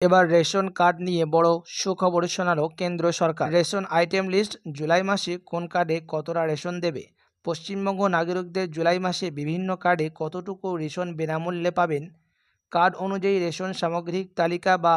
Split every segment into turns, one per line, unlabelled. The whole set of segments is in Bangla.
এবার রেশন কার্ড নিয়ে বড় সুখবর শোনালো কেন্দ্র সরকার। রেশন আইটেম লিস্ট জুলাই মাসে কোন কার্ডে কতটা রেশন দেবে? পশ্চিমবঙ্গ নাগরিকদের জুলাই মাসে বিভিন্ন কার্ডে কতটুকু রেশন বিনামূল্যে পাবেন? কার্ড অনুযায়ী রেশন সামগ্রিক তালিকা বা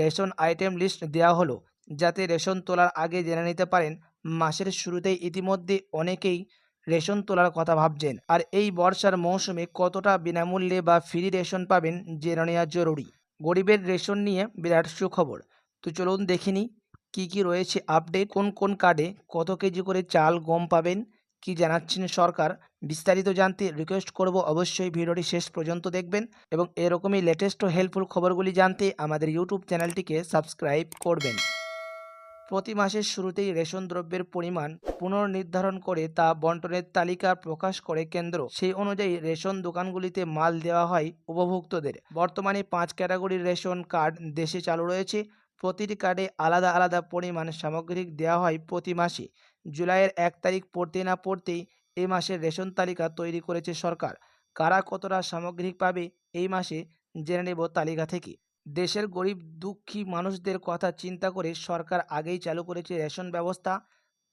রেশন আইটেম লিস্ট দেওয়া হলো, যাতে রেশন তোলার আগে জেনে নিতে পারেন মাসের শুরুতেই ইতিমধ্যে অনেকেই রেশন তোলার কথা ভাবছেন। আর এই বর্ষার মৌসুমে কতটা বিনামূল্যে বা ফ্রি রেশন পাবেন জেনে নেওয়া জরুরি। গরিবের রেশন নিয়ে বিরাট সুখবর। তো চলুন দেখিনি কি কি রয়েছে আপডেট কোন কোন কার্ডে কত কেজি করে চাল, গম পাবেন, কি জানাচ্ছেন সরকার, বিস্তারিত জানতে রিকোয়েস্ট করব অবশ্যই ভিডিওটি শেষ পর্যন্ত দেখবেন এবং এরকমই লেটেস্ট ও হেল্পফুল খবরগুলি জানতে আমাদের ইউটিউব চ্যানেলটিকে সাবস্ক্রাইব করবেন। প্রতি মাসের শুরুতেই রেশন দ্রব্যের পরিমাণ পুনর্নির্ধারণ করে তা বন্টনের তালিকা প্রকাশ করে কেন্দ্র। সেই অনুযায়ী রেশন দোকানগুলিতে মাল দেওয়া হয় উপভোক্তদের। বর্তমানে পাঁচ ক্যাটাগরির রেশন কার্ড দেশে চালু রয়েছে। প্রতিটি কার্ডে আলাদা আলাদা পরিমাণ সামগ্রিক দেওয়া হয় প্রতি মাসে। জুলাইয়ের এক তারিখ পড়তে না পড়তেই এই মাসের রেশন তালিকা তৈরি করেছে সরকার। কারা কতটা সামগ্রিক পাবে এই মাসে জেনে নেব তালিকা থেকে। দেশের গরিব, দুঃখী মানুষদের কথা চিন্তা করে সরকার আগেই চালু করেছে রেশন ব্যবস্থা।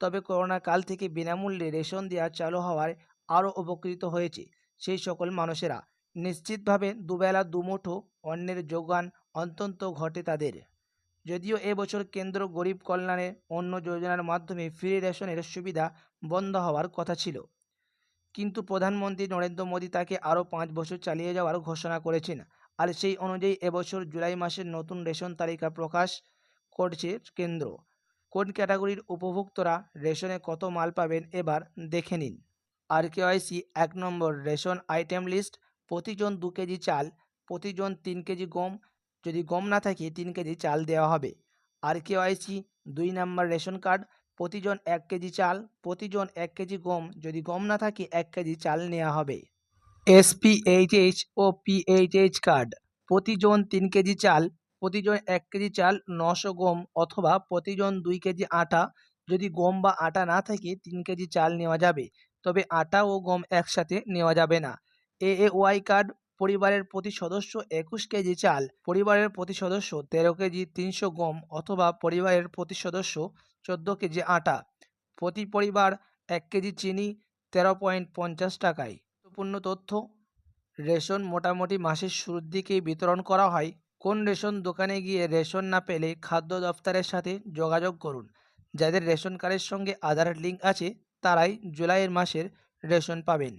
তবে করোনা কাল থেকে বিনামূল্যে রেশন দেওয়া চালু হওয়ায় আরও উপকৃত হয়েছে সেই সকল মানুষেরা। নিশ্চিতভাবে দুবেলা, দুমুঠো অন্যের যোগান অন্তত ঘটে তাদের। যদিও এবছর কেন্দ্র গরিব কল্যাণে অন্য যোজনার মাধ্যমে ফ্রি রেশনের সুবিধা বন্ধ হওয়ার কথা ছিল। কিন্তু প্রধানমন্ত্রী নরেন্দ্র মোদী তাকে আরও পাঁচ বছর চালিয়ে যাওয়ার ঘোষণা করেছেন। আর সেই অনুযায়ী এবছর জুলাই মাসের নতুন রেশন তালিকা প্রকাশ করছে কেন্দ্র। কোন ক্যাটাগরির উপভোক্তরা রেশনে কত মাল পাবেন এবার দেখে নিন। আর কেওয়াইসি এক নম্বর, রেশন আইটেম লিস্ট, প্রতিজন দু কেজি চাল, প্রতিজন তিন কেজি গম, যদি গম না থাকে তিন কেজি চাল দেওয়া হবে। আর কেওয়াইসি দুই নম্বর, রেশন কার্ড, প্রতিজন এক কেজি চাল, প্রতিজন এক কেজি গম, যদি গম না থাকে এক কেজি চাল নেওয়া হবে। এসপিএইচএইচ ও পিএইচএইচ কার্ড প্রতিজন তিন কেজি চাল, প্রতিজন এক কেজি চাল নশো গম অথবা প্রতিজন দুই কেজি আটা। যদি গম বা আটা না থাকে, তিন কেজি চাল নেওয়া যাবে। তবে আটা ও গম একসাথে নেওয়া যাবে না। এ ওয়াই কার্ড পরিবারের প্রতি সদস্য একুশ কেজি চাল, পরিবারের প্রতি সদস্য তেরো কেজি তিনশো গম অথবা পরিবারের প্রতি সদস্য চোদ্দ কেজি আটা। প্রতি পরিবার এক কেজি চিনি, তেরো পয়েন্ট পঞ্চাশ টাকায়। গুরুত্বপূর্ণ তথ্য। রেশন মোটামুটি মাসের শুরুর দিকেই বিতরণ করা হয়। কোন রেশন দোকানে গিয়ে রেশন না পেলে খাদ্য দফতরের সাথে যোগাযোগ করুন। যাদের রেশন কার্ডের সঙ্গে আধার লিঙ্ক আছে, তারাই জুলাইয়ের মাসের রেশন পাবেন।